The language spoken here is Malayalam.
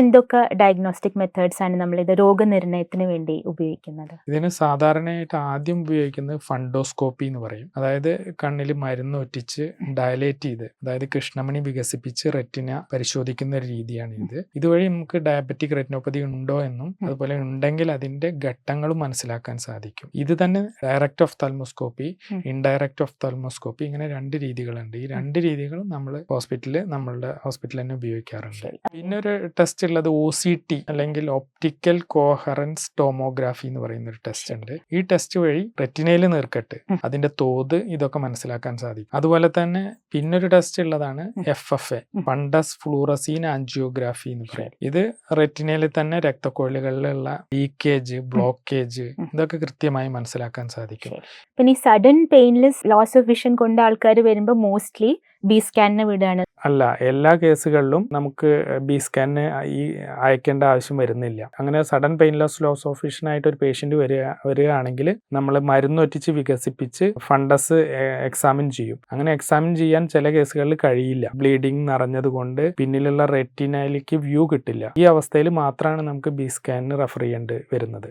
എന്തൊക്കെ ഡയഗ്നോസ്റ്റിക് മെത്തേഡ്സ് ആണ് നമ്മൾ ഇത് രോഗനിർണയത്തിന് വേണ്ടി ഉപയോഗിക്കുന്നത്? ഇതിന് സാധാരണയായിട്ട് ആദ്യം ഉപയോഗിക്കുന്നത് ഫണ്ടോസ്കോപ്പി എന്ന് പറയും. അതായത് കണ്ണിൽ മരുന്ന് ഒറ്റിച്ച് ഡയലേറ്റ് ചെയ്ത് അതായത് കൃഷ്ണമണി വികസിപ്പിച്ച് റെറ്റിന പരിശോധിക്കുന്ന ഒരു രീതിയാണ് ഇത്. ഇതുവഴി നമുക്ക് ഡയബറ്റിക് റെറ്റിനോപ്പതി ഉണ്ടോ എന്നും അതുപോലെ ഉണ്ടെങ്കിൽ അതിന്റെ ഘട്ടങ്ങളും മനസ്സിലാക്കാൻ സാധിക്കും. ഇത് തന്നെ direct ophthalmoscopy. Indirect ophthalmoscopy ഇങ്ങനെ രണ്ട് രീതികളുണ്ട്. ഈ രണ്ട് രീതികളും നമ്മൾ ഹോസ്പിറ്റലിൽ നമ്മളുടെ ഹോസ്പിറ്റലിൽ തന്നെ ഉപയോഗിക്കാറുണ്ട്. പിന്നെ ഒരു ടെസ്റ്റ് ഉള്ളത് ഒ സി ടി അല്ലെങ്കിൽ ഓപ്റ്റിക്കൽ കോഹറൻസ് ടോമോഗ്രാഫി എന്ന് പറയുന്ന ഒരു ടെസ്റ്റ് ഉണ്ട്. ഈ ടെസ്റ്റ് വഴി റെറ്റിനയിൽ നീർക്കട്ട് അതിന്റെ തോത് ഇതൊക്കെ മനസ്സിലാക്കാൻ സാധിക്കും. അതുപോലെ തന്നെ പിന്നൊരു ടെസ്റ്റ് ഉള്ളതാണ്. F F A fundus fluorescein angiography എന്ന് പറയും. ഇത് റെറ്റിനയിൽ തന്നെ രക്തക്കോഴികളിലുള്ള ലീക്കേജ് ബ്ലോക്കേജ് ഇതൊക്കെ കൃത്യമായി മനസ്സിലാക്കാൻ സാധിക്കും. പിന്നെ sudden painless loss of vision കൊണ്ട് ആൾക്കാർ വരുമ്പോൾ മോസ്റ്റ്ലി ബി സ്കാനിന് വിടുകയാണ്. അല്ല എല്ലാ കേസുകളിലും നമുക്ക് ബി സ്കാനിന് ഈ അയക്കേണ്ട ആവശ്യം വരുന്നില്ല. അങ്ങനെ സഡൻ പെയിൻ ലോസ് ലോസ് ഓഫീഷ്യനായിട്ട് ഒരു പേഷ്യന്റ് വരിക വരികയാണെങ്കിൽ നമ്മൾ മരുന്നൊറ്റിച്ച് വികസിപ്പിച്ച് ഫണ്ടസ് എക്സാമിൻ ചെയ്യും. അങ്ങനെ എക്സാമിൻ ചെയ്യാൻ ചില കേസുകളിൽ കഴിയില്ല. ബ്ലീഡിങ് നിറഞ്ഞതുകൊണ്ട് പിന്നിലുള്ള റെറ്റിനയിലേക്ക് വ്യൂ കിട്ടില്ല. ഈ അവസ്ഥയിൽ മാത്രമാണ് നമുക്ക് ബി സ്കാനിന് റെഫർ ചെയ്യേണ്ടി വരുന്നത്.